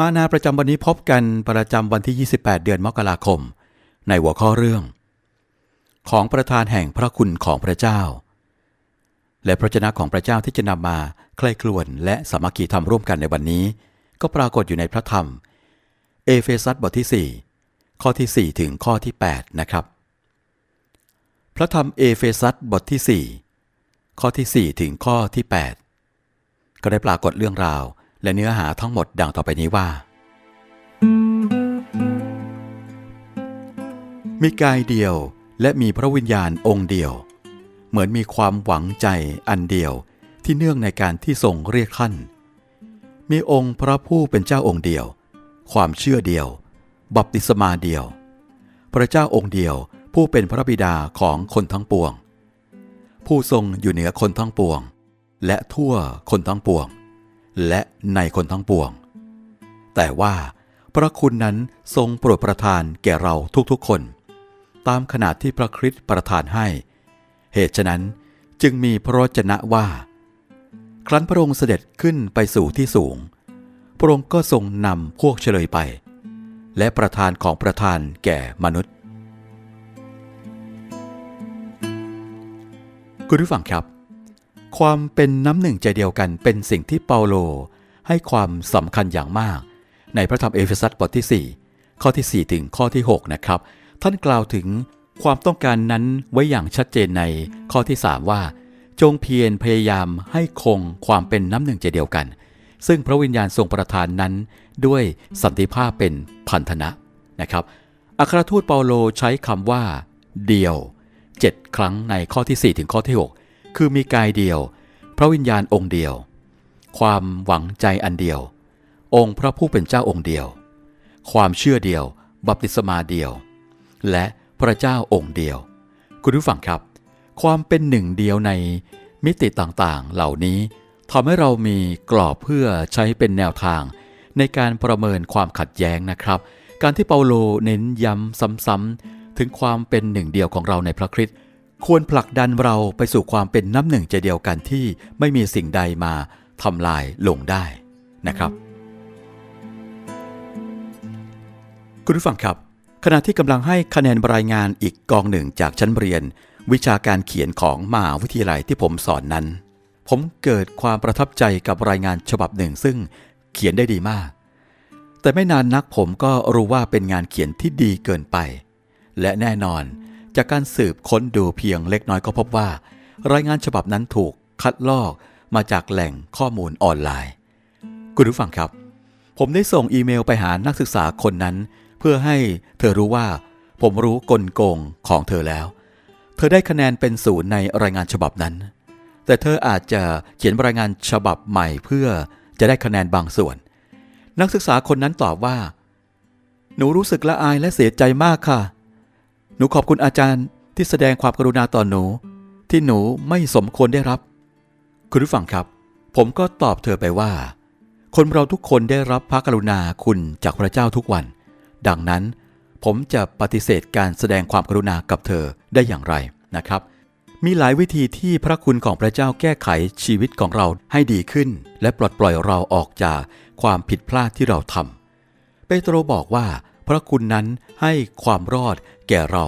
มานาประจำวันนี้พบกันประจำวันที่ 28 เดือนมกราคม ในหัวข้อเรื่อง ของประธานแห่งพระคุณของพระเจ้า และพระเจนะของพระเจ้าที่จะนำมาใคร่ครวญและสามัคคีทำร่วมกันในวันนี้ ก็ปรากฏอยู่ในพระธรรม เอเฟซัสบทที่ 4 ข้อที่ 4 ถึงข้อที่ 8 นะครับ พระธรรมเอเฟซัสบทที่ 4 ข้อที่ 4 ถึงข้อที่ 8 ก็ได้ปรากฏเรื่องราว และเนื้อหาทั้งหมดดังต่อไปนี้ว่า มีกายเดียวและมีพระวิญญาณองค์เดียว เหมือนมีความหวังใจอันเดียวที่เนื่องในการที่ทรงเรียกท่าน มีองค์พระผู้เป็นเจ้าองค์เดียว ความเชื่อเดียว บัพติศมาเดียว พระเจ้าองค์เดียวผู้เป็นพระบิดาของคนทั้งปวง ผู้ทรงอยู่เหนือคนทั้งปวง และทั่วคนทั้งปวง และในคนทั้งปวง แต่ว่าพระคุณนั้นทรงโปรดประทานแก่เราทุกๆคน ตามขนาดที่พระคริสต์ประทานให้ เหตุฉะนั้นจึงมีพระวจนะว่า ครั้นพระองค์เสด็จขึ้นไปสู่ที่สูง พระองค์ก็ทรงนำพวกเฉลยไป และประธานของประธานแก่มนุษย์ คุณผู้ฟังครับ ความเป็นน้ำหนึ่งใจเดียวกันเป็นสิ่งที่เปาโล ให้ความสำคัญอย่างมาก ในพระธรรมเอเฟซัสบทที่ 4 ข้อที่ 4 ถึงข้อที่ 6 นะครับ ท่านกล่าวถึงความต้องการนั้นไว้อย่างชัดเจนในข้อที่ 3 ว่า จงเพียรพยายามให้คงความเป็นน้ำหนึ่งใจเดียวกัน ซึ่งพระวิญญาณทรงประทานนั้น ด้วยสันติภาพเป็นพันธนะนะครับอัครทูตเปาโลใช้คำว่า เดียว 7 ครั้งในข้อที่ 4 ถึงข้อที่ 6 คือมีกายเดียว พระวิญญาณองค์เดียว ความหวังใจอันเดียว องค์พระผู้เป็นเจ้าองค์เดียว ความเชื่อเดียว บัพติศมาเดียว และพระเจ้าองค์เดียว คุณผู้ฟังครับ ความเป็นหนึ่งเดียวในมิติต่างๆ เหล่านี้ทำให้เรามีกรอบเพื่อใช้เป็นแนวทาง ในการประเมินความขัดแย้งนะครับ การที่เปาโลเน้นย้ำซ้ำๆถึงความเป็นหนึ่งเดียวของเราในพระคริสต์ ควรผลักดันเราไปสู่ความเป็นน้ำหนึ่งใจเดียวกันที่ไม่มีสิ่งใดมาทำลายลงได้นะครับ คุณผู้ฟังครับ ขณะที่กำลังให้คะแนนรายงานอีกกองหนึ่งจากชั้นเรียน วิชาการเขียนของมหาวิทยาลัยที่ผมสอนนั้น ผมเกิดความประทับใจกับรายงานฉบับหนึ่งซึ่งเขียนได้ดีมาก แต่ไม่นานนักผมก็รู้ว่าเป็นงานเขียนที่ดีเกินไป และแน่นอน จากการสืบค้นดูเพียงเล็กน้อยก็พบว่า รายงานฉบับนั้นถูกคัดลอกมาจากแหล่งข้อมูลออนไลน์ คุณผู้ฟังครับ ผมได้ส่งอีเมลไปหานักศึกษาคนนั้น เพื่อให้เธอรู้ว่า ผมรู้กลโกงของเธอแล้ว เธอได้คะแนนเป็นศูนย์ในรายงานฉบับนั้น แต่เธออาจจะเขียนรายงานฉบับใหม่เพื่อจะได้คะแนนบางส่วน นักศึกษาคนนั้นตอบว่า หนูรู้สึกละอายและเสียใจมากค่ะ หนูขอบคุณอาจารย์ที่แสดงความกรุณาต่อหนู ที่หนูไม่สมควรได้รับ คุณผู้ฟังครับ ผมก็ตอบเธอไปว่า คนเราทุกคนได้รับพระกรุณาคุณจากพระเจ้าทุกวัน ดังนั้น ผมจะปฏิเสธการแสดงความกรุณากับเธอได้อย่างไรนะครับ มีหลายวิธีที่พระคุณของพระเจ้าแก้ไขชีวิตของเราให้ดีขึ้น และปลดปล่อยเราออกจากความผิดพลาดที่เราทำเปโตรบอกว่า พระคุณนั้นให้ความรอดแก่เรา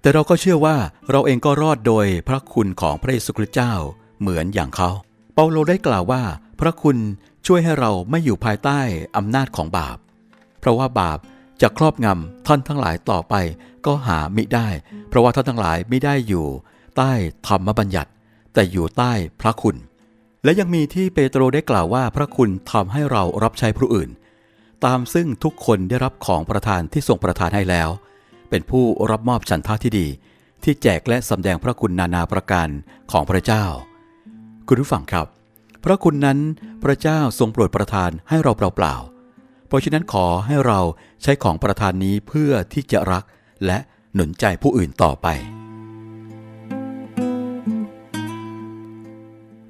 แต่เราก็เชื่อว่าเราเองก็รอดโดยพระคุณของพระเยซูคริสต์เจ้าเหมือนอย่างเขา เปาโลได้กล่าวว่า พระคุณช่วยให้เราไม่อยู่ภายใต้อำนาจของบาป เพราะว่าบาปจะครอบงำท่านทั้งหลายต่อไปก็หามิได้ เพราะว่าท่านทั้งหลายไม่ได้อยู่ ใต้ธรรมบัญญัติ แต่อยู่ใต้พระคุณ และยังมีที่เปโตรได้กล่าวว่าพระคุณทำให้เรารับใช้ผู้อื่น ตามซึ่งทุกคนได้รับของประทานที่ทรงประทานให้แล้ว เป็นผู้รับมอบฉันทาที่ดี ที่แจกและสำแดงพระคุณนานาประการของพระเจ้า คุณผู้ฟังครับ พระคุณนั้นพระเจ้าทรงโปรดประทานให้เราเปล่าๆเพราะฉะนั้นขอให้เราใช้ของประทานนี้เพื่อที่จะรักและหนุนใจผู้อื่นต่อไป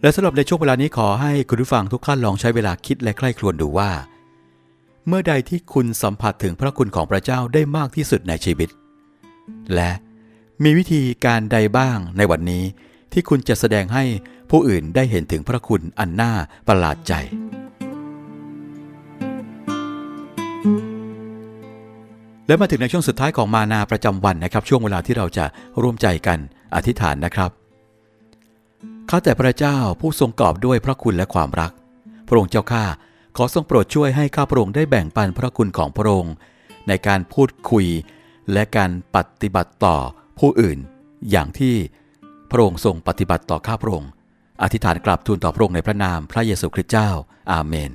และสำหรับในช่วงเวลานี้ขอให้คุณผู้ฟังทุกท่านลองใช้เวลาคิดและใคร่ครวญดูว่า เมื่อใดที่คุณสัมผัสถึงพระคุณของพระเจ้าได้มากที่สุดในชีวิต และมีวิธีการใดบ้างในวันนี้ที่คุณจะแสดงให้ผู้อื่นได้เห็นถึงพระคุณอันน่าประหลาดใจ และมาถึงในช่วงสุดท้ายของมานาประจำวันนะครับ ช่วงเวลาที่เราจะร่วมใจกันอธิษฐานนะครับข้าแต่พระเจ้าผู้ทรงกรอบด้วยพระคุณและความรัก พระองค์เจ้าข้า ขอทรงโปรดช่วยให้ข้าพระองค์ได้แบ่งปันพระคุณของพระองค์ ในการพูดคุย และการปฏิบัติต่อผู้อื่น อย่างที่พระองค์ทรงปฏิบัติต่อข้าพระองค์ อธิษฐานกราบทูลต่อพระองค์ในพระนามพระเยซูคริสต์เจ้า อาเมน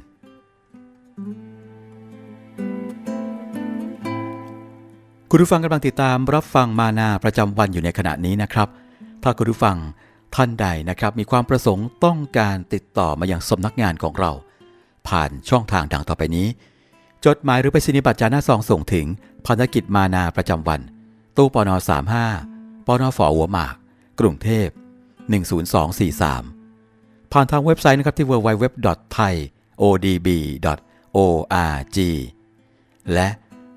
คุณผู้ฟังกำลังติดตามรับฟังมานาประจำวันอยู่ในขณะนี้นะครับ ถ้าคุณผู้ฟังท่านใดนะครับมีความประสงค์ต้องการติดต่อมาอยังสำนักงานของเรา ผ่านช่องทางดังต่อไปนี้ จดหมายหรือไปรษณียบัตรจาหน้าซองส่งถึงภารกิจมานาประจำวัน ตู้ปน35ปนฝหัวหมาก กรุงเทพ 10243 ผ่านทางเว็บไซต์นะครับที่ www.thaiodb.org และ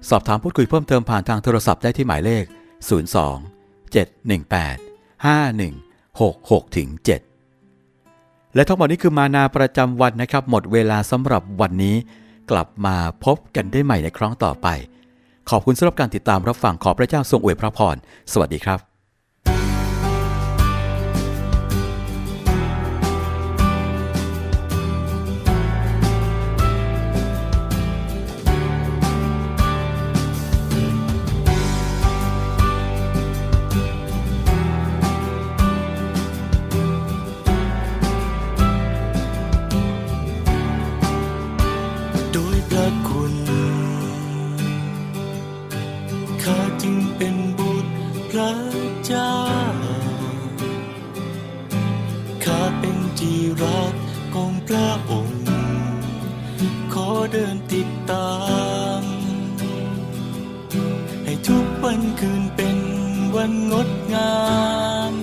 สอบถามพูดคุยเพิ่มเติมผ่านทางโทรศัพท์ได้ที่หมายเลข 02 718 5166ถึง7 และทั้งหมดนี้คือมานาประจำวันนะครับ หมดเวลาสำหรับวันนี้ กลับมาพบกันได้ใหม่ในครั้งต่อไป ขอบคุณสำหรับการติดตามรับฟังขอพระเจ้าทรงอวยพระพร สวัสดีครับ วันคืนเป็นวันงดงาม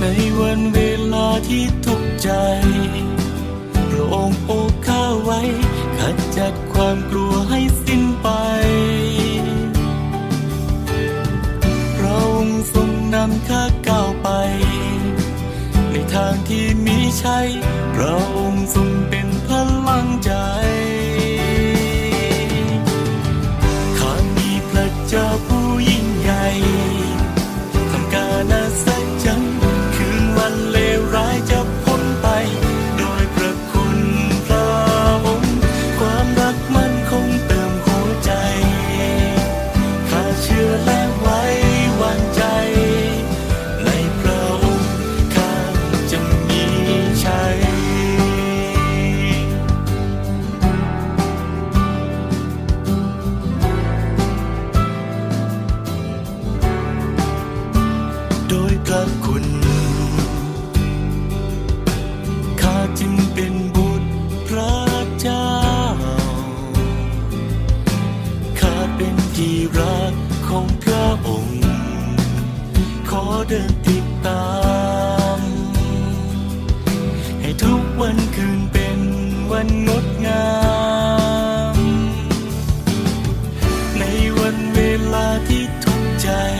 ในวันเวลาที่ทุกใจ พระองค์โอบข้าไว้ ขจัดความกลัวให้สิ้นไป พระองค์ทรงนำข้าก้าวไป ในทางที่มีชัยพระองค์ทรงเป็น ทุ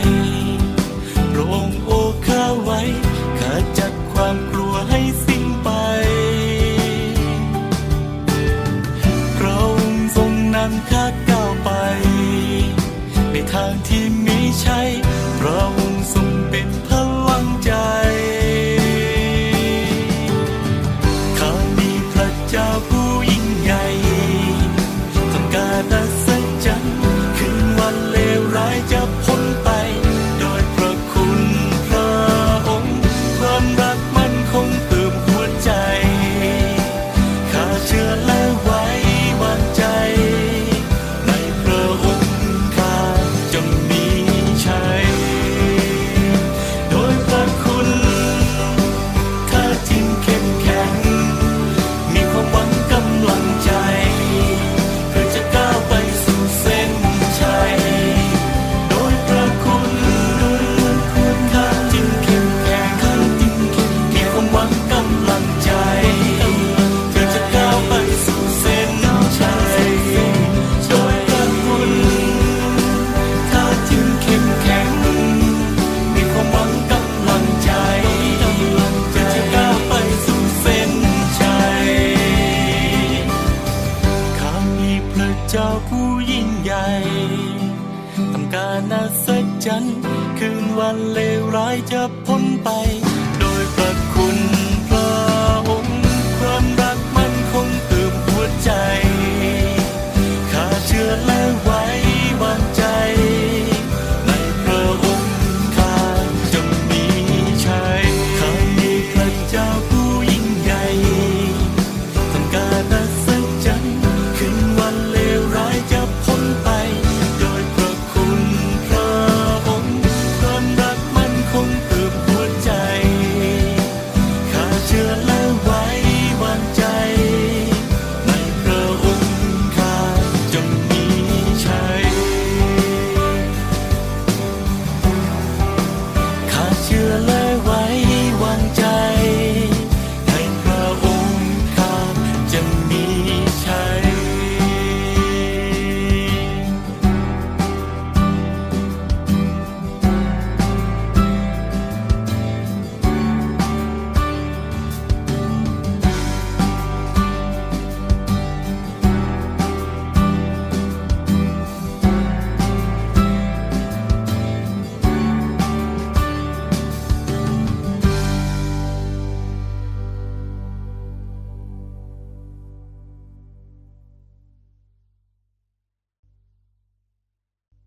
นาสักจันคืนวันเลวร้ายจะพ้นไป โดยประคุณพระองค์ความรักมันคงเติมหัวใจ